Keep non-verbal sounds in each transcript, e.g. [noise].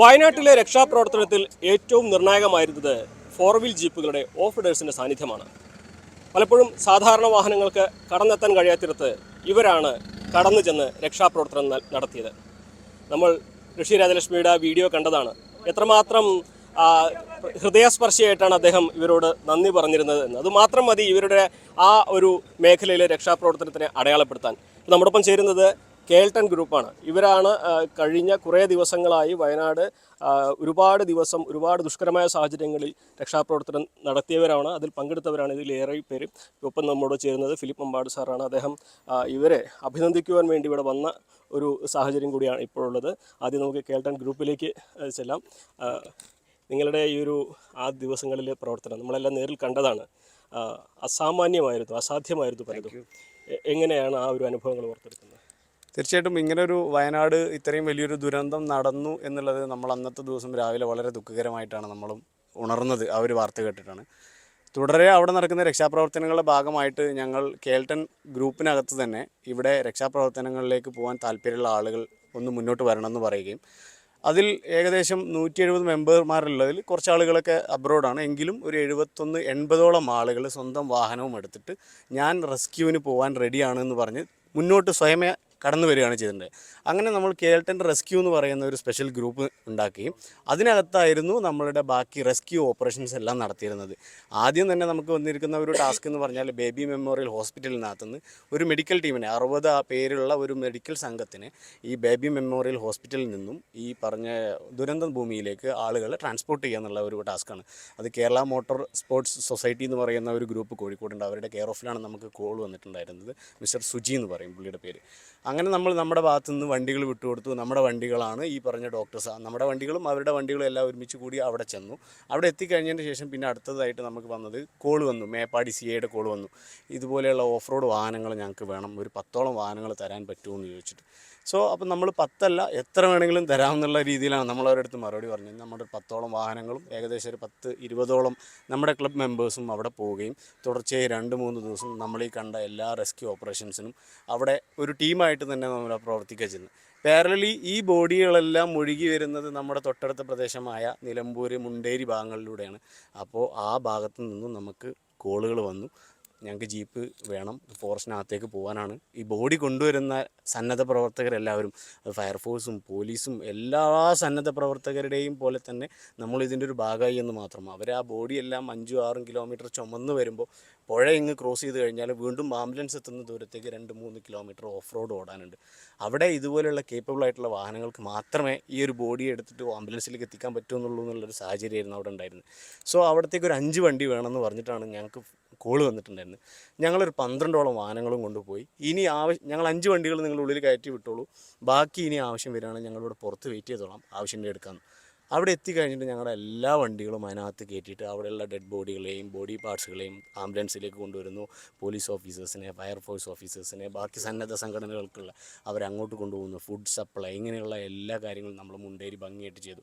വയനാട്ടിലെ രക്ഷാപ്രവർത്തനത്തിൽ ഏറ്റവും നിർണായകമായിരുന്നത് ഫോർ വീൽ ജീപ്പുകളുടെ ഓഫ് റൈഡേഴ്സിന്റെ സാന്നിധ്യമാണ്. പലപ്പോഴും സാധാരണ വാഹനങ്ങൾക്ക് കടന്നെത്താൻ കഴിയാത്തിടത്ത് ഇവരാണ് കടന്നു ചെന്ന് രക്ഷാപ്രവർത്തനം നടത്തിയത്. നമ്മൾ ഋഷി രാജലക്ഷ്മിയുടെ വീഡിയോ കണ്ടതാണ്. എത്രമാത്രം ഹൃദയസ്പർശിയായിട്ടാണ് അദ്ദേഹം ഇവരോട് നന്ദി പറഞ്ഞിരുന്നത് എന്ന്. അതുമാത്രം മതി ഇവരുടെ ആ ഒരു മേഖലയിലെ രക്ഷാപ്രവർത്തനത്തിനെ അടയാളപ്പെടുത്താൻ. നമ്മോടൊപ്പം ചേരുന്നത് കേൾട്ടൺ ഗ്രൂപ്പാണ്. ഇവരാണ് കഴിഞ്ഞ കുറേ ദിവസങ്ങളായി വയനാട് ഒരുപാട് ദിവസം ഒരുപാട് ദുഷ്കരമായ സാഹചര്യങ്ങളിൽ രക്ഷാപ്രവർത്തനം നടത്തിയവരാണ്. അതിൽ പങ്കെടുത്തവരാണ് ഇതിലേറെ പേര്. ഒപ്പം നമ്മോട് ചേരുന്നത് ഫിലിപ്പ് അമ്പാട് സാറാണ്. അദ്ദേഹം ഇവരെ അഭിനന്ദിക്കുവാൻ വേണ്ടി ഇവിടെ വന്ന ഒരു സാഹചര്യം കൂടിയാണ് ഇപ്പോഴുള്ളത്. ആദ്യം നമുക്ക് കേൾട്ടൺ ഗ്രൂപ്പിലേക്ക് ചെല്ലാം. നിങ്ങളുടെ ഈ ഒരു ആ ദിവസങ്ങളിലെ പ്രവർത്തനം നമ്മളെല്ലാം നേരിൽ കണ്ടതാണ്. അസാമാന്യമായിരുന്നു അസാധ്യമായിരുന്നു പലതും. എങ്ങനെയാണ് ആ ഒരു അനുഭവങ്ങൾ ഓർത്തെടുക്കുന്നത്? തീർച്ചയായിട്ടും ഒരു വയനാട് ഇത്രയും വലിയൊരു ദുരന്തം നടന്നു എന്നുള്ളത് നമ്മൾ അന്നത്തെ ദിവസം രാവിലെ വളരെ ദുഃഖകരമായിട്ടാണ് നമ്മളും ഉണർന്നത്. ആ ഒരു വാർത്ത കേട്ടിട്ടാണ്. തുടരെ അവിടെ നടക്കുന്ന രക്ഷാപ്രവർത്തനങ്ങളുടെ ഭാഗമായിട്ട് ഞങ്ങൾ കേൾട്ടൺ ഗ്രൂപ്പിനകത്ത് തന്നെ ഇവിടെ രക്ഷാപ്രവർത്തനങ്ങളിലേക്ക് പോകാൻ താല്പര്യമുള്ള ആളുകൾ ഒന്ന് മുന്നോട്ട് വരണമെന്ന് പറയുകയും അതിൽ ഏകദേശം നൂറ്റി എഴുപത് മെമ്പർമാരുള്ളതിൽ കുറച്ച് ആളുകളൊക്കെ അബ്രോഡാണ് എങ്കിലും ഒരു എഴുപത്തൊന്ന് എൺപതോളം ആളുകൾ സ്വന്തം വാഹനവും എടുത്തിട്ട് ഞാൻ റെസ്ക്യൂവിന് പോകാൻ റെഡിയാണെന്ന് പറഞ്ഞ് മുന്നോട്ട് സ്വയമേ കടന്നു വരികയാണ് ചെയ്തിട്ടുണ്ട്. അങ്ങനെ നമ്മൾ കേൾട്ടൻ റെസ്ക്യൂ എന്ന് പറയുന്ന ഒരു സ്പെഷ്യൽ ഗ്രൂപ്പ് ഉണ്ടാക്കുകയും അതിനകത്തായിരുന്നു നമ്മളുടെ ബാക്കി റെസ്ക്യൂ ഓപ്പറേഷൻസ് എല്ലാം നടത്തിയിരുന്നത്. ആദ്യം തന്നെ നമുക്ക് വന്നിരിക്കുന്ന ഒരു ടാസ്ക് എന്ന് പറഞ്ഞാൽ ബേബി മെമ്മോറിയൽ ഹോസ്പിറ്റലിനകത്തുനിന്ന് ഒരു മെഡിക്കൽ ടീമിനെ അറുപത് പേരുള്ള ഒരു മെഡിക്കൽ സംഘത്തിന് ഈ ബേബി മെമ്മോറിയൽ ഹോസ്പിറ്റലിൽ നിന്നും ഈ പറഞ്ഞ ദുരന്ത ഭൂമിയിലേക്ക് ആളുകളെ ട്രാൻസ്പോർട്ട് ചെയ്യുക എന്നുള്ള ഒരു ടാസ്ക്കാണ്. അത് കേരള മോട്ടോർ സ്പോർട്സ് സൊസൈറ്റി എന്ന് പറയുന്ന ഒരു ഗ്രൂപ്പ് കോഴിക്കോടുണ്ട്. അവരുടെ കെയർ ഓഫിലാണ് നമുക്ക് കോൾ വന്നിട്ടുണ്ടായിരുന്നത്. മിസ്റ്റർ സുജി എന്ന് പറയും പുള്ളിയുടെ പേര്. അങ്ങനെ നമ്മൾ നമ്മുടെ ഭാഗത്തു നിന്ന് വണ്ടികൾ വിട്ടുകൊടുത്തു. നമ്മുടെ വണ്ടികളാണ് ഈ പറഞ്ഞ ഡോക്ടേഴ്സ് നമ്മുടെ വണ്ടികളും അവരുടെ വണ്ടികളും എല്ലാം ഒരുമിച്ച് കൂടി അവിടെ ചെന്നു. അവിടെ എത്തിക്കഴിഞ്ഞതിന് ശേഷം പിന്നെ അടുത്തതായിട്ട് നമുക്ക് വന്നത് കോൾ വന്നു. മേപ്പാടി സി ഐയുടെ കോൾ വന്നു. ഇതുപോലെയുള്ള ഓഫ് റോഡ് വാഹനങ്ങൾ ഞങ്ങൾക്ക് വേണം. ഒരു പത്തോളം വാഹനങ്ങൾ തരാൻ പറ്റുമോ എന്ന് ചോദിച്ചിട്ട്. സോ അപ്പം നമ്മൾ പത്തല്ല എത്ര വേണമെങ്കിലും തരാമെന്നുള്ള രീതിയിലാണ് അടുത്ത് മറുപടി പറഞ്ഞത്. നമ്മുടെ പത്തോളം വാഹനങ്ങളും ഏകദേശം ഒരു പത്ത് ഇരുപതോളം നമ്മുടെ ക്ലബ് മെമ്പേഴ്സും അവിടെ പോവുകയും തുടർച്ചയായി രണ്ട് മൂന്ന് ദിവസം നമ്മൾ ഈ കണ്ട എല്ലാ റെസ്ക്യൂ ഓപ്പറേഷൻസിനും അവിടെ ഒരു ടീമായിട്ട് തന്നെ നമ്മൾ പ്രവർത്തിക്കുക ചെയ്യുന്നത്. പാരലി ഈ ബോഡികളെല്ലാം ഒഴുകി വരുന്നത് നമ്മുടെ തൊട്ടടുത്ത പ്രദേശമായ നിലമ്പൂർ മുണ്ടേരി ഭാഗങ്ങളിലൂടെയാണ്. അപ്പോൾ ആ ഭാഗത്തു നിന്നും നമുക്ക് കോളുകൾ വന്നു. ഞങ്ങൾക്ക് ജീപ്പ് വേണം ഫോറസ്റ്റിനകത്തേക്ക് പോകാനാണ്. ഈ ബോഡി കൊണ്ടുവരുന്ന സന്നദ്ധ പ്രവർത്തകരെല്ലാവരും ഫയർഫോഴ്സും പോലീസും എല്ലാ സന്നദ്ധ പ്രവർത്തകരുടെയും പോലെ തന്നെ നമ്മൾ ഇതിന്റെ ഒരു ഭാഗമായി എന്ന് മാത്രം. അവർ ആ ബോഡി എല്ലാം അഞ്ചും ആറും കിലോമീറ്റർ ചുമന്ന് വരുമ്പോൾ പുഴ ഇങ്ങ് ക്രോസ് ചെയ്ത് കഴിഞ്ഞാൽ വീണ്ടും ആംബുലൻസ് എത്തുന്ന ദൂരത്തേക്ക് രണ്ട് മൂന്ന് കിലോമീറ്റർ ഓഫ് റോഡ് ഓടാനുണ്ട്. അവിടെ ഇതുപോലെയുള്ള കേപ്പബിൾ ആയിട്ടുള്ള വാഹനങ്ങൾക്ക് മാത്രമേ ഈ ഒരു ബോഡി എടുത്തിട്ട് ആംബുലൻസിലേക്ക് എത്തിക്കാൻ പറ്റുമെന്നുള്ളൂ എന്നുള്ളൊരു സാഹചര്യമായിരുന്നു അവിടെ ഉണ്ടായിരുന്നത്. സോ അവിടത്തേക്ക് ഒരു അഞ്ച് വണ്ടി വേണമെന്ന് പറഞ്ഞിട്ടാണ് ഞങ്ങൾക്ക് കോൾ വന്നിട്ടുണ്ടായിരുന്നു ഞങ്ങളൊരു പന്ത്രണ്ടോളം വാഹനങ്ങളും കൊണ്ടുപോയി. ഇനി ആവശ്യം ഞങ്ങൾ അഞ്ച് വണ്ടികൾ നിങ്ങളുടെ ഉള്ളിൽ കയറ്റി വിട്ടോളൂ. ബാക്കി ഇനി ആവശ്യം വരികയാണെങ്കിൽ ഞങ്ങളിവിടെ പുറത്ത് വെയിറ്റ് ചെയ്തോളാം. ആവശ്യം എടുക്കാമെന്ന് അവിടെ എത്തിക്കഴിഞ്ഞിട്ട് ഞങ്ങളുടെ എല്ലാ വണ്ടികളും അതിനകത്ത് കയറ്റിയിട്ട് അവിടെയുള്ള ഡെഡ് ബോഡികളെയും ബോഡി പാർട്സുകളെയും ആംബുലൻസിലേക്ക് കൊണ്ടുവരുന്നു. പോലീസ് ഓഫീസേഴ്സിനെ ഫയർഫോഴ്സ് ഓഫീസേഴ്സിനെ ബാക്കി സന്നദ്ധ സംഘടനകൾക്കുള്ള അവരങ്ങോട്ട് കൊണ്ടുപോകുന്നു. ഫുഡ് സപ്ലൈ ഇങ്ങനെയുള്ള എല്ലാ കാര്യങ്ങളും നമ്മൾ മുണ്ടേരി ഭംഗിയായിട്ട് ചെയ്തു.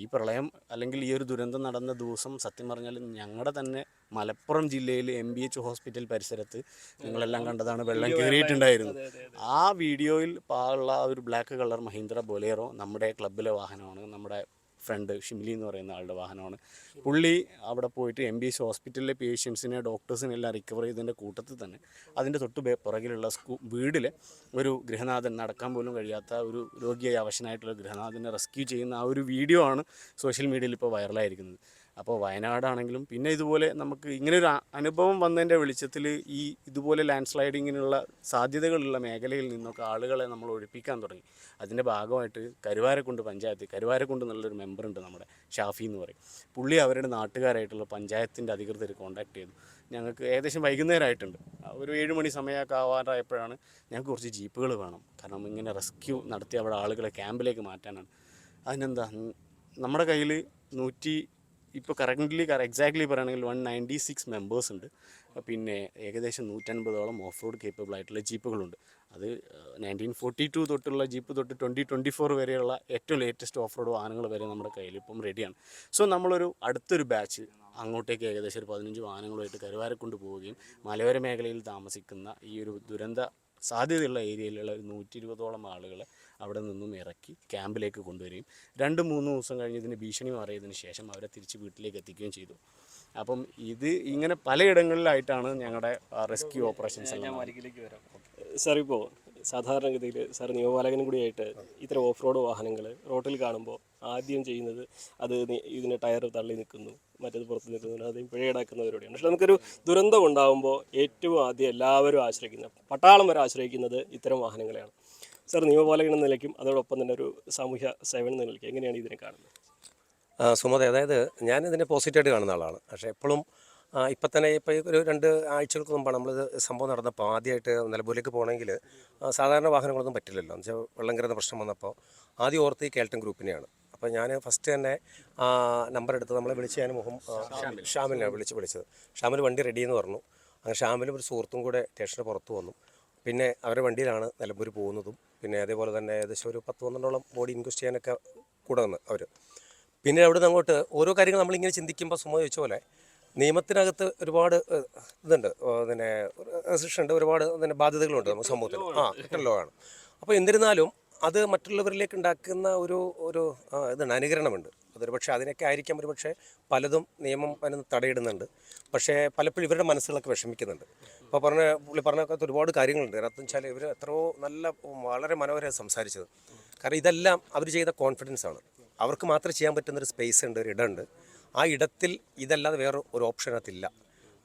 ഈ പ്രളയം അല്ലെങ്കിൽ ഈ ഒരു ദുരന്തം നടന്ന ദിവസം സത്യം പറഞ്ഞാൽ ഞങ്ങളുടെ തന്നെ മലപ്പുറം ജില്ലയിൽ എം ബി എച്ച് ഹോസ്പിറ്റൽ പരിസരത്ത് നിങ്ങളെല്ലാം കണ്ടതാണ് വെള്ളം കയറിയിട്ടുണ്ടായിരുന്നു ആ വീഡിയോയിൽ ഉള്ള ആ ഒരു ബ്ലാക്ക് കളർ മഹീന്ദ്ര ബൊലേറോ നമ്മുടെ ക്ലബിലെ വാഹനമാണ്. നമ്മുടെ ഫ്രണ്ട് ഷിംലി എന്ന് പറയുന്ന ആളുടെ വാഹനമാണ്. പുള്ളി അവിടെ പോയിട്ട് എം ബി എസ് ഹോസ്പിറ്റലിലെ പേഷ്യൻസിനെ ഡോക്ടേഴ്സിനെ എല്ലാം റിക്കവർ ചെയ്തതിന്റെ കൂട്ടത്തിൽ തന്നെ അതിന്റെ തൊട്ട് പുറകിലുള്ള സ്കൂ വീടിൽ ഒരു ഗൃഹനാഥൻ നടക്കാൻ പോലും കഴിയാത്ത ഒരു രോഗിയായി അവശനായിട്ടുള്ള ഗൃഹനാഥനെ റെസ്ക്യൂ ചെയ്യുന്ന ആ ഒരു വീഡിയോ ആണ് സോഷ്യൽ മീഡിയയിൽ ഇപ്പോൾ വൈറലായിരിക്കുന്നത് അപ്പോൾ വയനാടാണെങ്കിലും പിന്നെ ഇതുപോലെ നമുക്ക് ഇങ്ങനെ ഒരു അനുഭവം വന്നതിന്റെ വെളിച്ചത്തിൽ ഈ ഇതുപോലെ ലാൻഡ് സ്ലൈഡിങ്ങിനുള്ള സാധ്യതകളുള്ള മേഖലയിൽ നിന്നൊക്കെ ആളുകളെ നമ്മൾ ഒഴിപ്പിക്കാൻ തുടങ്ങി. അതിന്റെ ഭാഗമായിട്ട് കരുവാരക്കുണ്ട് പഞ്ചായത്ത് കരുവാരക്കുണ്ട് എന്നുള്ളൊരു മെമ്പറുണ്ട് നമ്മുടെ ഷാഫി എന്ന് പറയും. പുള്ളി അവരുടെ നാട്ടുകാരായിട്ടുള്ള പഞ്ചായത്തിന്റെ അധികൃതർ കോൺടാക്ട് ചെയ്തു. ഞങ്ങൾക്ക് ഏകദേശം വൈകുന്നേരമായിട്ടുണ്ട്. ഒരു ഏഴ് മണി സമയമൊക്കെ ആവാറായപ്പോഴാണ് ഞങ്ങൾക്ക് കുറച്ച് ജീപ്പുകൾ വേണം. കാരണം ഇങ്ങനെ റെസ്ക്യൂ നടത്തി അവിടെ ആളുകളെ ക്യാമ്പിലേക്ക് മാറ്റാനാണ്. അതിനെന്താ നമ്മുടെ കയ്യിൽ നൂറ്റി ഇപ്പോൾ കറന്റ്ലി എക്സാക്ട്ലി പറയുകയാണെങ്കിൽ വൺ നയന്റി സിക്സ് മെമ്പേഴ്സ് ഉണ്ട് പിന്നെ ഏകദേശം നൂറ്റൻപതോളം ഓഫ് റോഡ് കേപ്പബിൾ ആയിട്ടുള്ള ജീപ്പുകളുണ്ട്. അത് നയന്റീൻ ഫോർട്ടി ടു തൊട്ടുള്ള ജീപ്പ് തൊട്ട് ട്വന്റി ട്വന്റി ഫോർ വരെയുള്ള ഏറ്റവും ലേറ്റസ്റ്റ് ഓഫ് റോഡ് വാഹനങ്ങൾ വരെ നമ്മുടെ കയ്യിൽ ഇപ്പം റെഡിയാണ് സോ നമ്മളൊരു അടുത്തൊരു ബാച്ച് അങ്ങോട്ടേക്ക് ഏകദേശം ഒരു പതിനഞ്ച് വാഹനങ്ങളുമായിട്ട് കരുവാരക്കൊണ്ട് പോവുകയും മലയോര മേഖലയിൽ താമസിക്കുന്ന ഈ ഒരു ദുരന്ത സാധ്യതയുള്ള ഏരിയയിലുള്ള ഒരു നൂറ്റി ഇരുപതോളം ആളുകളെ അവിടെ നിന്നും ഇറക്കി ക്യാമ്പിലേക്ക് കൊണ്ടുവരികയും രണ്ട് മൂന്ന് ദിവസം കഴിഞ്ഞ് ഇതിന് ഭീഷണി മാറിയതിന് ശേഷം അവരെ തിരിച്ച് വീട്ടിലേക്ക് എത്തിക്കുകയും ചെയ്തു. അപ്പം ഇത് ഇങ്ങനെ പലയിടങ്ങളിലായിട്ടാണ് ഞങ്ങളുടെ റെസ്ക്യൂ ഓപ്പറേഷൻസ് എല്ലാം സാർ ഇപ്പോൾ സാധാരണഗതിയിൽ സാർ നിയമപാലകനും കൂടിയായിട്ട് ഇത്തരം ഓഫ് റോഡ് വാഹനങ്ങൾ റോട്ടിൽ കാണുമ്പോൾ ആദ്യം ചെയ്യുന്നത് അത് ഇതിന് ടയർ തള്ളി നിൽക്കുന്നു മറ്റേത് പുറത്ത് നിൽക്കുന്നു ആദ്യം പിഴയടക്കുന്നവരോടെയാണ്. പക്ഷെ നമുക്കൊരു ദുരന്തം ഉണ്ടാകുമ്പോൾ ഏറ്റവും ആദ്യം എല്ലാവരും ആശ്രയിക്കുന്നത് പട്ടാളം വരെ ആശ്രയിക്കുന്നത് ഇത്തരം വാഹനങ്ങളെയാണ്. സാർ നിയമപാലകൻ എന്ന നിലയ്ക്കും അതോടൊപ്പം തന്നെ ഒരു സാമൂഹ്യ സേവനം എന്ന നിലയ്ക്ക് എങ്ങനെയാണ് ഇതിനെ കാണുന്നത്? സുമത അതായത് ഞാൻ ഇതിനെ പോസിറ്റീവായിട്ട് കാണുന്ന ആളാണ്. പക്ഷേ എപ്പോഴും ഇപ്പം തന്നെ ഇപ്പോൾ ഒരു രണ്ട് ആഴ്ചകൾക്ക് മുമ്പാണ് നമ്മളിത് സംഭവം നടന്നപ്പോൾ ആദ്യമായിട്ട് നിലമ്പൂരിലേക്ക് പോകണമെങ്കിൽ സാധാരണ വാഹനങ്ങളൊന്നും പറ്റില്ലല്ലോ. എന്ന് വെച്ചാൽ വെള്ളം കയറുന്ന പ്രശ്നം വന്നപ്പോൾ ആദ്യം ഓർത്ത് ഈ കേൾട്ടൻ ഗ്രൂപ്പിനെയാണ്. അപ്പോൾ ഞാൻ ഫസ്റ്റ് തന്നെ നമ്പർ എടുത്ത് നമ്മളെ വിളിച്ച് ഞാൻ മുഖം ഷാമിലിനാണ് വിളിച്ച് വിളിച്ചത്. ഷാമിൽ വണ്ടി റെഡി എന്ന് പറഞ്ഞു. അങ്ങനെ ഷാമിലും ഒരു സുഹൃത്തും കൂടെ സ്റ്റേഷന് പുറത്ത് വന്നു. പിന്നെ അവരുടെ വണ്ടിയിലാണ് നിലമ്പൂർ പോകുന്നതും. പിന്നെ അതേപോലെ തന്നെ ഏകദേശം ഒരു പത്ത് പന്ത്രണ്ടോളം ബോഡി ഇൻക്വസ്റ്റ് ചെയ്യാനൊക്കെ കൂടെ വന്ന് അവർ പിന്നെ അവിടെ നിന്ന് അങ്ങോട്ട് ഓരോ കാര്യങ്ങൾ നമ്മളിങ്ങനെ ചിന്തിക്കുമ്പോൾ സുമ ചോദിച്ച പോലെ നിയമത്തിനകത്ത് ഒരുപാട് ഇതുണ്ട്. പിന്നെ റെസ്ട്രിക്ഷൻ ഉണ്ട് ഒരുപാട് പിന്നെ ബാധ്യതകളുണ്ട് നമ്മുടെ സമൂഹത്തിൽ. ആ ആണ് അപ്പോൾ എന്നിരുന്നാലും അത് മറ്റുള്ളവരിലേക്ക് ഉണ്ടാക്കുന്ന ഒരു ഒരു ഇതുണ്ട് അനുകരണമുണ്ട്. അതൊരു പക്ഷേ അതിനൊക്കെ ആയിരിക്കാം ഒരു പക്ഷേ പലതും നിയമം അതിന് തടയിടുന്നുണ്ട്. പക്ഷേ പലപ്പോഴും ഇവരുടെ മനസ്സുകളൊക്കെ വിഷമിക്കുന്നുണ്ട്. അപ്പോൾ പറഞ്ഞ പുള്ളി പറഞ്ഞൊക്കെ ഒരുപാട് കാര്യങ്ങളുണ്ട്. കാരണം വെച്ചാൽ ഇവർ എത്രയോ നല്ല വളരെ മനോഹരമായി സംസാരിച്ചത്. കാരണം ഇതെല്ലാം അവർ ചെയ്ത കോൺഫിഡൻസ് ആണ്. അവർക്ക് മാത്രം ചെയ്യാൻ പറ്റുന്ന ഒരു സ്പേസ് ഉണ്ട് ഒരു ഇടമുണ്ട്. ആ ഇടത്തിൽ ഇതല്ലാതെ വേറെ ഒരു ഓപ്ഷൻ അതില്ല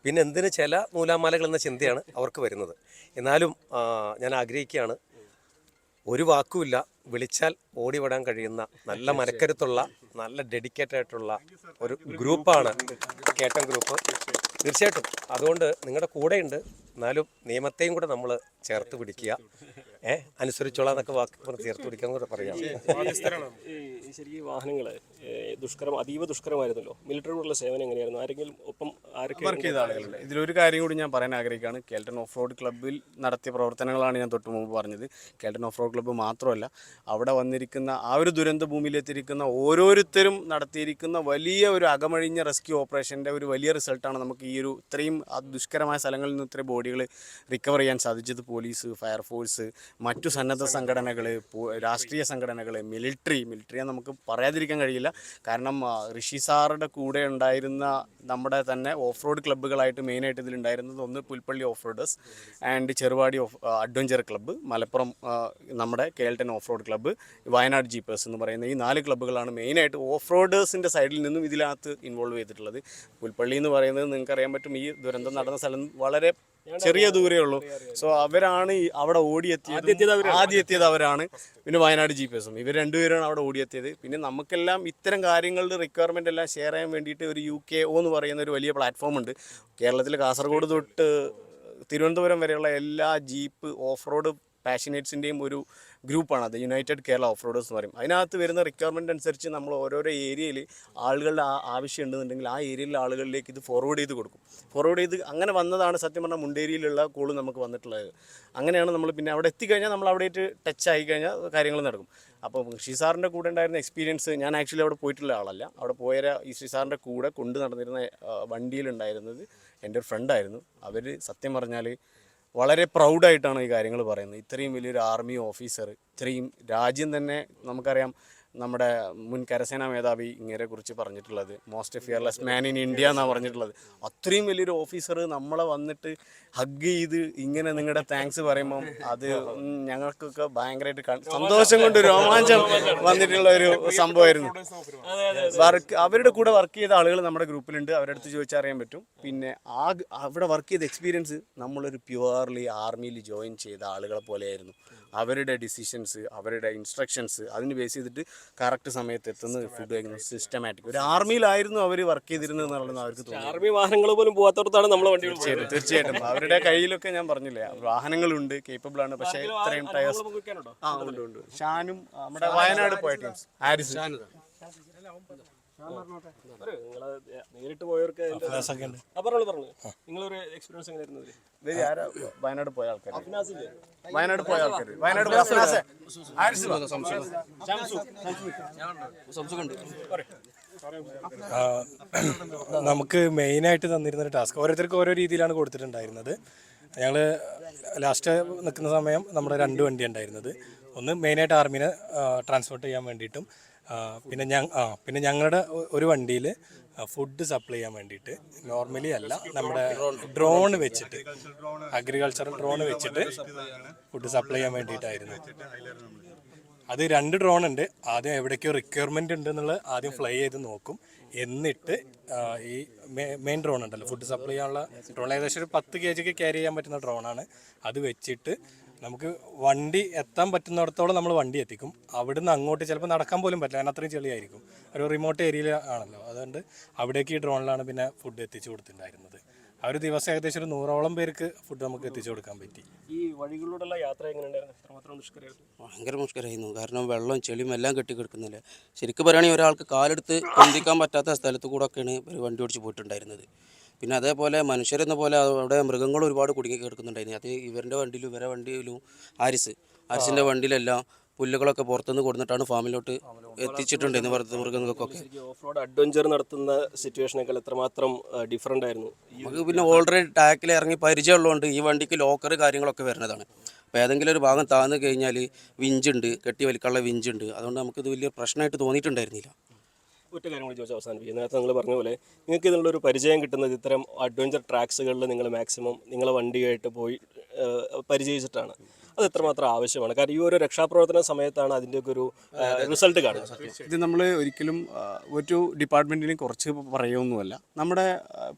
പിന്നെ എന്തിന് ചില നൂലാമാലകൾ എന്ന ചിന്തയാണ് അവർക്ക് വരുന്നത്. എന്നാലും ഞാൻ ആഗ്രഹിക്കുകയാണ്. ഒരു വാക്കുമില്ല വിളിച്ചാൽ ഓടിവിടാൻ കഴിയുന്ന നല്ല മനക്കരുത്തുള്ള നല്ല ഡെഡിക്കേറ്റഡ് ആയിട്ടുള്ള ഒരു ഗ്രൂപ്പാണ് കേട്ടൻ ഗ്രൂപ്പ്. തീർച്ചയായിട്ടും. അതുകൊണ്ട് നിങ്ങളുടെ കൂടെയുണ്ട്. എന്നാലും നിയമത്തെയും കൂടെ നമ്മൾ ചേർത്ത് പിടിക്കുക. ഏ? അനുസരിച്ചോളാം എന്നൊക്കെ വാക്ക് ചേർത്ത് പിടിക്കാൻ കൂടെ പറയാം. [laughs] ഈ ശരിക്കും വാഹനങ്ങൾ ദുഷ്കരം അതീവ ദുഷ്കരമായിരുന്നല്ലോ. മിലിറ്ററിയോടുള്ള സേവനം എങ്ങനെയായിരുന്നു? ആരെങ്കിലും ഒപ്പം ആരൊക്കെ വർക്ക് ചെയ്ത ആളുകളുണ്ട്. ഇതിലൊരു കാര്യം കൂടി ഞാൻ പറയാൻ ആഗ്രഹിക്കുകയാണ്. കേൾട്ടൺ ഓഫ് റോഡ് ക്ലബ്ബിൽ നടത്തിയ പ്രവർത്തനങ്ങളാണ് ഞാൻ തൊട്ട് മുമ്പ് പറഞ്ഞത്. കേൾട്ടൺ ഓഫ് റോഡ് ക്ലബ്ബ് മാത്രമല്ല അവിടെ വന്നിരിക്കുന്ന ആ ഒരു ദുരന്ത ഭൂമിയിലെത്തിയിരിക്കുന്ന ഓരോരുത്തരും നടത്തിയിരിക്കുന്ന വലിയ ഒരു അകമഴിഞ്ഞ റെസ്ക്യൂ ഓപ്പറേഷന്റെ ഒരു വലിയ റിസൾട്ടാണ് നമുക്ക് ഈ ഒരു ഇത്രയും ദുഷ്കരമായ സ്ഥലങ്ങളിൽ നിന്ന് ഇത്രയും ബോഡികൾ റിക്കവർ ചെയ്യാൻ സാധിച്ചത് പോലീസ് ഫയർഫോഴ്സ് മറ്റു സന്നദ്ധ സംഘടനകൾ രാഷ്ട്രീയ സംഘടനകൾ മിലിറ്ററി മിലിറ്ററിയെ നമുക്ക് പറയാതിരിക്കാൻ കഴിയില്ല. കാരണം ഋഷി സാറുടെ കൂടെ ഉണ്ടായിരുന്ന നമ്മുടെ തന്നെ ഓഫ് റോഡ് ക്ലബ്ബുകളായിട്ട് മെയിനായിട്ട് ഇതിലുണ്ടായിരുന്നത് ഒന്ന് Pulpally off roaders and Cheruvadi off adventure club Malappuram നമ്മുടെ കേൾട്ടൻ off road club Wayanad jeepers എന്ന് പറയുന്ന ഈ നാല് ക്ലബ്ബുകളാണ് മെയിനായിട്ട് ഓഫ് റോഡേഴ്സിന്റെ സൈഡിൽ നിന്നും ഇതിനകത്ത് ഇൻവോൾവ് ചെയ്തിട്ടുള്ളത്. പുൽപ്പള്ളി എന്ന് പറയുന്നത് നിങ്ങൾക്ക് അറിയാൻ പറ്റും ഈ ദുരന്തം നടന്ന സ്ഥലം വളരെ ചെറിയ ദൂരേ ഉള്ളൂ. സോ അവരാണ് ഈ അവിടെ ഓടിയെത്തിയത്. ആദ്യത്തിയത് അവരാണ്. പിന്നെ വയനാട് ജി പി എസും ഇവർ രണ്ടുപേരാണ് അവിടെ ഓടിയെത്തിയത്. പിന്നെ നമുക്കെല്ലാം ഇത്തരം കാര്യങ്ങളുടെ റിക്വയർമെന്റ് എല്ലാം ഷെയർ ചെയ്യാൻ വേണ്ടിയിട്ട് ഒരു യു കെ ഒ എന്ന് പറയുന്ന ഒരു വലിയ പ്ലാറ്റ്ഫോം ഉണ്ട്. കേരളത്തിൽ കാസർഗോഡ് തൊട്ട് തിരുവനന്തപുരം വരെയുള്ള എല്ലാ ജീപ്പ് ഓഫ് റോഡ് പാഷനേറ്റ്സിന്റെയും ഒരു ഗ്രൂപ്പാണ്. അത് യുണൈറ്റഡ് കേരള ഓഫ് റോഡേഴ്സ് എന്ന് പറയും. അതിനകത്ത് വരുന്ന റിക്വയർമെന്റ് അനുസരിച്ച് നമ്മൾ ഓരോരോ ഏരിയയിൽ ആളുകളുടെ ആ ആവശ്യം ഉണ്ടെന്നുണ്ടെങ്കിൽ ആ ഏരിയയിലെ ആളുകളിലേക്ക് ഇത് ഫോർവേഡ് ചെയ്ത് കൊടുക്കും. ഫോർവേഡ് ചെയ്ത് അങ്ങനെ വന്നതാണ് സത്യം പറഞ്ഞാൽ മുണ്ടേരിയിലുള്ള കോൾ നമുക്ക് വന്നിട്ടുള്ളത്. അങ്ങനെയാണ് നമ്മൾ പിന്നെ അവിടെ എത്തിക്കഴിഞ്ഞാൽ നമ്മൾ അവിടെ ടച്ച് ആയി കഴിഞ്ഞാൽ കാര്യങ്ങൾ നടക്കും. അപ്പോൾ ഷിസാറിന്റെ കൂടെ ഉണ്ടായിരുന്ന എക്സ്പീരിയൻസ് ഞാൻ ആക്ച്വലി അവിടെ പോയിട്ടുള്ള ആളല്ല. അവിടെ പോയ ഈ ഷിസാറിന്റെ കൂടെ കൊണ്ട് നടന്നിരുന്ന വണ്ടിയിലുണ്ടായിരുന്നത് എന്റെ ഒരു ഫ്രണ്ടായിരുന്നു അവർ സത്യം പറഞ്ഞാൽ വളരെ പ്രൗഡായിട്ടാണ് ഈ കാര്യങ്ങൾ പറയുന്നത്. ഇത്രയും വലിയൊരു ആർമി ഓഫീസർ ഇത്രയും രാജ്യം തന്നെ നമുക്കറിയാം നമ്മുടെ മുൻ കരസേനാ മേധാവി ഇങ്ങനെ കുറിച്ച് പറഞ്ഞിട്ടുള്ളത്. Most fearless man in India എന്നാണ് പറഞ്ഞിട്ടുള്ളത്. അത്രയും വലിയൊരു ഓഫീസർ നമ്മളെ വന്നിട്ട് ഹഗ് ചെയ്ത് ഇങ്ങനെ നിങ്ങളുടെ താങ്ക്സ് പറയുമ്പം അത് ഞങ്ങൾക്കൊക്കെ ഭയങ്കരമായിട്ട് സന്തോഷം കൊണ്ട് രോമാഞ്ചം വന്നിട്ടുള്ള ഒരു സംഭവമായിരുന്നു. വർക്ക് അവരുടെ കൂടെ വർക്ക് ചെയ്ത ആളുകൾ നമ്മുടെ ഗ്രൂപ്പിലുണ്ട്. അവരുടെ അടുത്ത് ചോദിച്ചറിയാൻ പറ്റും. പിന്നെ ആ അവിടെ വർക്ക് ചെയ്ത എക്സ്പീരിയൻസ് നമ്മളൊരു പ്യുവർലി ആർമിയിൽ ജോയിൻ ചെയ്ത ആളുകളെ പോലെയായിരുന്നു. അവരുടെ ഡിസിഷൻസ് അവരുടെ ഇൻസ്ട്രക്ഷൻസ് അതിന് ബേസ് ചെയ്തിട്ട് കറക്റ്റ് സമയത്ത് എത്തുന്ന ഫുഡ് കഴിക്കുന്നത് സിസ്റ്റമാറ്റിക് ഒരു ആർമിയിലായിരുന്നു അവർ വർക്ക് ചെയ്തിരുന്നത് എന്നുള്ളത് അവർക്ക് തോന്നി ആർമി വാഹനങ്ങൾ പോലും പോകാത്തടത്താണ് നമ്മൾ വണ്ടി തീർച്ചയായിട്ടും തീർച്ചയായിട്ടും. അവരുടെ കയ്യിലൊക്കെ ഞാൻ പറഞ്ഞില്ലേ വാഹനങ്ങളുണ്ട് കേപ്പബിൾ ആണ്. പക്ഷേ ഇത്രയും ടയേഴ്സ് ആ ഉണ്ട് ഉണ്ട്. ഷാനും നമ്മുടെ വയനാട് പോയ ടീംസ് ഹാരിസ് നേരിട്ട് പോയവർക്ക് പറഞ്ഞോളൂ പറഞ്ഞു നിങ്ങളൊരു എക്സ്പീരിയൻസ് എങ്ങനെയായിരുന്നു വയനാട് പോയ ആൾക്കാർ വയനാട് പോയ ആൾക്കാർ വയനാട് പോയ നമുക്ക് മെയിനായിട്ട് തന്നിരുന്ന ഒരു ടാസ്ക് ഓരോരുത്തർക്ക് ഓരോ രീതിയിലാണ് കൊടുത്തിട്ടുണ്ടായിരുന്നത്. ഞങ്ങൾ ലാസ്റ്റ് നിൽക്കുന്ന സമയം നമ്മുടെ രണ്ട് വണ്ടി ഉണ്ടായിരുന്നത് ഒന്ന് മെയിനായിട്ട് ആർമീനെ ട്രാൻസ്പോർട്ട് ചെയ്യാൻ വേണ്ടിയിട്ടും പിന്നെ ഞ ആ പിന്നെ ഞങ്ങളുടെ ഒരു വണ്ടിയിൽ ഫുഡ് സപ്ലൈ ചെയ്യാൻ വേണ്ടിയിട്ട് നോർമലി അല്ല നമ്മുടെ ഡ്രോൺ വെച്ചിട്ട് അഗ്രികൾച്ചറൽ ഡ്രോൺ വെച്ചിട്ട് ഫുഡ് സപ്ലൈ ചെയ്യാൻ വേണ്ടിയിട്ടായിരുന്നു. അത് രണ്ട് ഡ്രോൺ ഉണ്ട്. ആദ്യം എവിടേക്കോ റിക്വയർമെന്റ് ഉണ്ട് എന്നുള്ളത് ആദ്യം ഫ്ലൈ ചെയ്ത് നോക്കും. എന്നിട്ട് ഈ മെയിൻ ഡ്രോൺ ഉണ്ടല്ലോ ഫുഡ് സപ്ലൈ ചെയ്യാനുള്ള ഡ്രോൺ ഏകദേശം ഒരു പത്ത് കെ ജിക്ക് ക്യാരി ചെയ്യാൻ പറ്റുന്ന ഡ്രോണാണ് അത് വെച്ചിട്ട് നമുക്ക് വണ്ടി എത്താൻ പറ്റുന്നിടത്തോളം നമ്മൾ വണ്ടി എത്തിക്കും. അവിടുന്ന് അങ്ങോട്ട് ചിലപ്പോൾ നടക്കാൻ പോലും പറ്റില്ല. കാരണം അത്രയും ചെളിയായിരിക്കും. ഒരു റിമോട്ട് ഏരിയയിൽ ആണല്ലോ. അതുകൊണ്ട് അവിടേക്ക് ഈ ഡ്രോണിലാണ് പിന്നെ ഫുഡ് എത്തിച്ചു കൊടുത്തിട്ടുണ്ടായിരുന്നത്. ആ ഒരു ദിവസം ഏകദേശം ഒരു നൂറോളം പേർക്ക് ഫുഡ് നമുക്ക് എത്തിച്ചു കൊടുക്കാൻ പറ്റി. ഈ വഴികളിലൂടെയുള്ള യാത്ര ഭയങ്കര മുഷ്കരായിരുന്നു കാരണം വെള്ളവും ചെളിയും എല്ലാം കെട്ടി കിടക്കുന്നില്ല ശരിക്കും പറയുകയാണെങ്കിൽ ഒരാൾക്ക് കാലെടുത്ത് ചിന്തിക്കാൻ പറ്റാത്ത സ്ഥലത്ത് കൂടെ ഒക്കെയാണ് വണ്ടി ഓടിച്ച് പോയിട്ടുണ്ടായിരുന്നത്. പിന്നെ അതേപോലെ മനുഷ്യരെന്ന പോലെ അവിടെ മൃഗങ്ങൾ ഒരുപാട് കുടുങ്ങി കിടക്കുന്നുണ്ടായിരുന്നു. അത് ഇവരുടെ വണ്ടിയിലും ഇവരെ വണ്ടിയിലും ആരിസ് ആരിസിന്റെ വണ്ടിയിലെല്ലാം പുല്ലുകളൊക്കെ പുറത്തുനിന്ന് കൊടുത്തിട്ടാണ് ഫാമിലോട്ട് എത്തിച്ചിട്ടുണ്ടായിരുന്നു പുറത്ത് മൃഗങ്ങൾക്കൊക്കെ. ഓഫ് റോഡ് അഡ്വഞ്ചർ നടത്തുന്ന സിറ്റുവേഷനേക്കാൾ എത്രമാത്രം ഡിഫറന്റ് ആയിരുന്നു നമുക്ക് പിന്നെ ഓൾറെഡി ടാക്കിൽ ഇറങ്ങി പരിചയമുള്ളതുകൊണ്ട് ഈ വണ്ടിക്ക് ലോക്കർ കാര്യങ്ങളൊക്കെ വരുന്നതാണ്. അപ്പോൾ ഏതെങ്കിലും ഒരു ഭാഗം താഴ്ന്നു കഴിഞ്ഞാൽ വിഞ്ചുണ്ട് കെട്ടി വലിക്കാനുള്ള വിഞ്ചുണ്ട് അതുകൊണ്ട് നമുക്കിത് വലിയ പ്രശ്നമായിട്ട് തോന്നിയിട്ടുണ്ടായിരുന്നില്ല. ഒറ്റ കാര്യം കൂടി ചോദിച്ചാൽ അവസാനിപ്പിക്കും. നേരത്തെ നിങ്ങൾ പറഞ്ഞ പോലെ നിങ്ങൾക്ക് ഇതിനുള്ള ഒരു പരിചയം കിട്ടുന്നത് ഇത്തരം അഡ്വഞ്ചർ ട്രാക്സുകളിൽ നിങ്ങൾ മാക്സിമം നിങ്ങളെ വണ്ടിയായിട്ട് പോയി പരിചയിച്ചിട്ടാണ്. അത് എത്രമാത്രം ആവശ്യമാണ്? കാരണം ഈ ഒരു രക്ഷാപ്രവർത്തന സമയത്താണ് അതിന്റെയൊക്കെ ഒരു റിസൾട്ട് കാണുന്നത്. ഇത് നമ്മൾ ഒരിക്കലും ഒരു ഡിപ്പാർട്ട്മെന്റിനെ കുറച്ച് പറയുമൊന്നുമല്ല നമ്മുടെ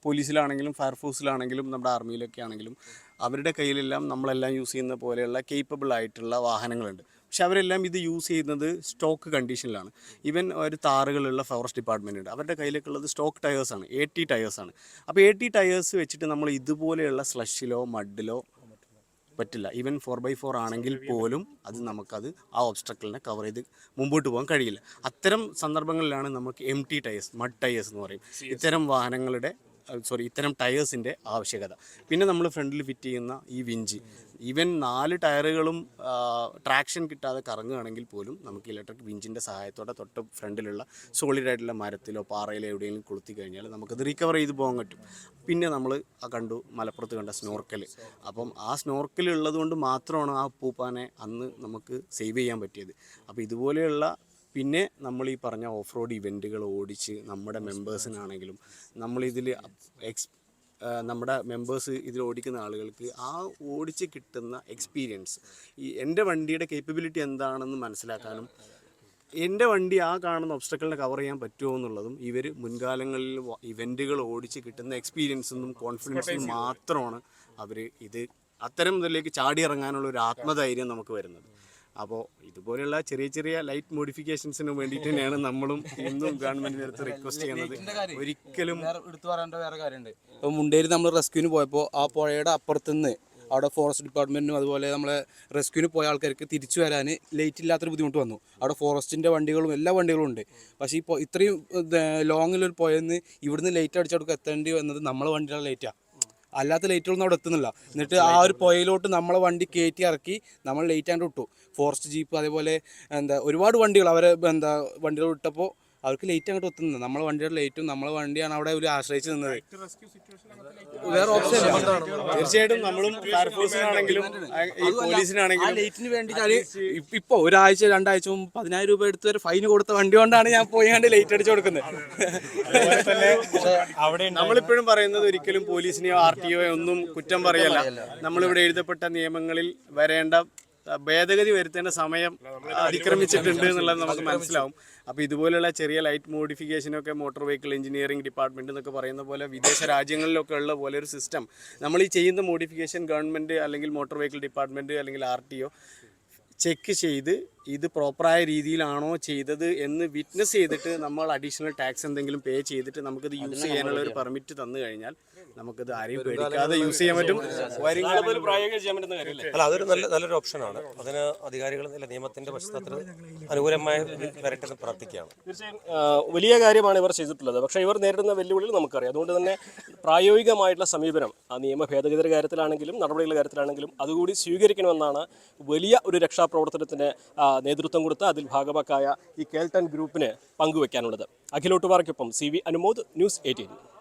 പോലീസിലാണെങ്കിലും ഫയർഫോഴ്സിലാണെങ്കിലും നമ്മുടെ ആർമിയിലൊക്കെ ആണെങ്കിലും അവരുടെ കയ്യിലെല്ലാം നമ്മളെല്ലാം യൂസ് ചെയ്യുന്ന പോലെയുള്ള കേപ്പബിൾ ആയിട്ടുള്ള വാഹനങ്ങളുണ്ട്. പക്ഷെ അവരെല്ലാം ഇത് യൂസ് ചെയ്യുന്നത് സ്റ്റോക്ക് കണ്ടീഷനിലാണ്. ഈവൻ ഒരു താറുകളുള്ള ഫോറസ്റ്റ് ഡിപ്പാർട്ട്മെന്റ് ഉണ്ട്. അവരുടെ കയ്യിലൊക്കെ ഉള്ളത് സ്റ്റോക്ക് ടയേഴ്സാണ് എ ടി ടയേഴ്സാണ് അപ്പോൾ എ ടി ടയേഴ്സ് വെച്ചിട്ട് നമ്മൾ ഇതുപോലെയുള്ള സ്ലഷിലോ മഡിലോ പറ്റില്ല. ഈവൻ ഫോർ ബൈ ഫോർ ആണെങ്കിൽ പോലും അത് നമുക്കത് ആ ഒബ്സ്ട്രക്കിളിനെ കവർ ചെയ്ത് മുമ്പോട്ട് പോകാൻ കഴിയില്ല. അത്തരം സന്ദർഭങ്ങളിലാണ് നമുക്ക് M T tyres mud tyres എന്ന് പറയും. ഇത്തരം വാഹനങ്ങളുടെ സോറി ഇത്തരം ടയേഴ്സിന്റെ ആവശ്യകത. പിന്നെ നമ്മൾ ഫ്രണ്ടിൽ ഫിറ്റ് ചെയ്യുന്ന ഈ വിഞ്ച്. ഈവൻ നാല് ടയറുകളും ട്രാക്ഷൻ കിട്ടാതെ കറങ്ങുകയാണെങ്കിൽ പോലും നമുക്ക് ഇലക്ട്രിക് വിഞ്ചിന്റെ സഹായത്തോടെ തൊട്ട് ഫ്രണ്ടിലുള്ള സോളിഡ് ആയിട്ടുള്ള മരത്തിലോ പാറയിലോ എവിടെയെങ്കിലും കൊളുത്തി കഴിഞ്ഞാൽ നമുക്കത് റിക്കവർ ചെയ്ത് പോകാൻ പറ്റും. പിന്നെ നമ്മൾ ആ കണ്ടു മലപ്പുറത്ത് കണ്ട സ്നോർക്കൽ അപ്പം ആ സ്നോർക്കൽ ഉള്ളത് കൊണ്ട് മാത്രമാണ് ആ പൂപ്പാനെ അന്ന് നമുക്ക് സേവ് ചെയ്യാൻ പറ്റിയത്. അപ്പോൾ ഇതുപോലെയുള്ള പിന്നെ നമ്മൾ ഈ പറഞ്ഞ ഓഫ് റോഡ് ഇവന്റുകൾ ഓടിച്ച് നമ്മുടെ മെമ്പേഴ്സിനാണെങ്കിലും നമ്മളിതിൽ എക്സ് നമ്മുടെ മെമ്പേഴ്സ് ഇതിൽ ഓടിക്കുന്ന ആളുകൾക്ക് ആ ഓടിച്ച് കിട്ടുന്ന എക്സ്പീരിയൻസ് ഈ എന്റെ വണ്ടിയുടെ കേപ്പബിലിറ്റി എന്താണെന്ന് മനസ്സിലാക്കാനും എന്റെ വണ്ടി ആ കാണുന്ന ഒബ്സ്റ്റക്കിളിനെ കവർ ചെയ്യാൻ പറ്റുമോ എന്നുള്ളതും ഇവർ മുൻകാലങ്ങളിൽ ഇവന്റുകൾ ഓടിച്ച് കിട്ടുന്ന എക്സ്പീരിയൻസും കോൺഫിഡൻസും മാത്രമാണ് അവർ ഇത് അത്തരം ഇതിലേക്ക് ചാടിയിറങ്ങാനുള്ള ഒരു ആത്മധൈര്യം നമുക്ക് വരുന്നത്. അപ്പോൾ ഇതുപോലെയുള്ള ചെറിയ ചെറിയ ലൈറ്റ് മോഡിഫിക്കേഷൻസിന് വേണ്ടിയിട്ട് തന്നെയാണ് നമ്മളും ഇന്നും ഗവൺമെന്റിന്റെ അടുത്ത് റിക്വസ്റ്റ് ചെയ്യുന്നത്. ഒരിക്കലും എടുത്തു പറയേണ്ട വേറെ കാര്യമുണ്ട്. ഇപ്പോൾ മുണ്ടേരി നമ്മൾ റെസ്ക്യൂവിന് പോയപ്പോൾ ആ പുഴയുടെ അപ്പുറത്തുനിന്ന് അവിടെ ഫോറസ്റ്റ് ഡിപ്പാർട്ട്മെന്റിനും അതുപോലെ നമ്മളെ റെസ്ക്യൂവിന് പോയ ആൾക്കാർക്ക് തിരിച്ചു വരാൻ ലേറ്റ് ഇല്ലാത്തൊരു ബുദ്ധിമുട്ട് വന്നു. അവിടെ ഫോറസ്റ്റിന്റെ വണ്ടികളും എല്ലാ വണ്ടികളും ഉണ്ട്. പക്ഷേ ഇപ്പോൾ ഇത്രയും ലോങ്ങിൽ ഒരു പോയെന്ന് ഇവിടുന്ന് ലേറ്റ് അടിച്ചവർക്ക് എത്തേണ്ടി വന്നത് നമ്മളെ വണ്ടിയുടെ ലേറ്റാണ് അല്ലാത്ത ലൈറ്റുകളൊന്നും അവിടെ എത്തുന്നില്ല. എന്നിട്ട് ആ ഒരു പുഴയിലോട്ട് നമ്മളെ വണ്ടി കയറ്റി ഇറക്കി നമ്മൾ ലേറ്റ് ആയിട്ട് വിട്ടു ഫോറസ്റ്റ് ജീപ്പ് അതേപോലെ എന്താ ഒരുപാട് വണ്ടികൾ അവരെ എന്താ വണ്ടികൾ വിട്ടപ്പോൾ അവർക്ക് ലേറ്റ് അങ്ങോട്ട് എത്തുന്നത്. നമ്മളെ വണ്ടിയുടെ ലേറ്റും നമ്മളെ വണ്ടിയാണ് അവിടെ ഒരു ആശ്രയിച്ച് നിന്നത്. വേറെ ഓപ്ഷൻ തീർച്ചയായിട്ടും നമ്മളും ഫയർഫോഴ്സിനാണെങ്കിലും പോലീസിനാണെങ്കിലും ലൈറ്റിന് വേണ്ടി ഞാൻ ഇപ്പൊ ഒരാഴ്ച രണ്ടാഴ്ച മുമ്പ് പതിനായിരം രൂപ എടുത്ത് ഒരു ഫൈൻ കൊടുത്ത വണ്ടി കൊണ്ടാണ് ഞാൻ പോയി കണ്ട് ലൈറ്റ് അടിച്ചു കൊടുക്കുന്നത്. അവിടെ നമ്മളിപ്പോഴും പറയുന്നത് ഒരിക്കലും പോലീസിനെയോ ആർ ടി ഒന്നും കുറ്റം പറയല്ല. നമ്മളിവിടെ എഴുതപ്പെട്ട നിയമങ്ങളിൽ വരേണ്ട ഭേദഗതി വരുത്തേണ്ട സമയം അതിക്രമിച്ചിട്ടുണ്ട് എന്നുള്ളത് നമുക്ക് മനസ്സിലാവും. അപ്പോൾ ഇതുപോലെയുള്ള ചെറിയ ലൈറ്റ് മോഡിഫിക്കേഷനൊക്കെ മോട്ടോർ വെഹിക്കിൾ എഞ്ചിനീയറിംഗ് ഡിപ്പാർട്ട്മെന്റ് എന്നൊക്കെ പറയുന്ന പോലെ വിദേശ രാജ്യങ്ങളിലൊക്കെ ഉള്ള പോലെ ഒരു സിസ്റ്റം നമ്മൾ ഈ ചെയ്യുന്ന മോഡിഫിക്കേഷൻ ഗവൺമെന്റ് അല്ലെങ്കിൽ മോട്ടോർ വെഹിക്കിൾ ഡിപ്പാർട്ട്മെന്റ് അല്ലെങ്കിൽ ആർ ടി ഒ ചെക്ക് ചെയ്ത് ഇത് പ്രോപ്പറായ രീതിയിലാണോ ചെയ്തത് എന്ന് വിറ്റ്നസ് ചെയ്തിട്ട് നമ്മൾ അഡീഷണൽ ടാക്സ് എന്തെങ്കിലും പേ ചെയ്തിട്ട് നമുക്കിത് യൂസ് ചെയ്യാനുള്ള ഒരു പെർമിറ്റ് തന്നു കഴിഞ്ഞാൽ നമുക്കിത് ആരെയും പേടിക്കാതെ യൂസ് ചെയ്യാൻ പറ്റും. അല്ല അതൊരു നല്ല നല്ലൊരു ഓപ്ഷനാണ് അതിന് അധികാരികൾ നല്ല നിയമത്തിന്റെ പശ്ചാത്തലത്തിൽ അനുകൂലമായ വരട്ടെന്ന് പ്രാർത്ഥിക്കുകയാണ്. തീർച്ചയായും വലിയ കാര്യമാണ് ഇവർ ചെയ്തിട്ടുള്ളത്. പക്ഷേ ഇവർ നേരിടുന്ന വെല്ലുവിളികൾ നമുക്കറിയാം. അതുകൊണ്ട് തന്നെ പ്രായോഗികമായിട്ടുള്ള സമീപനം ആ നിയമ ഭേദഗതിയുടെ കാര്യത്തിലാണെങ്കിലും നടപടികളുടെ കാര്യത്തിലാണെങ്കിലും അതുകൂടി സ്വീകരിക്കണമെന്നാണ് വലിയ ഒരു രക്ഷാപ്രവർത്തനത്തിന് ആ, നേതൃത്വം കൊടുത്ത് അതിൽ ഭാഗവാക്കായ ഈ കേൾട്ടൺ ഗ്രൂപ്പിന് പങ്കുവെക്കാനുള്ളത്. അഖിലോട്ടുപാറയ്ക്കൊപ്പം C V Anumod news eighteen.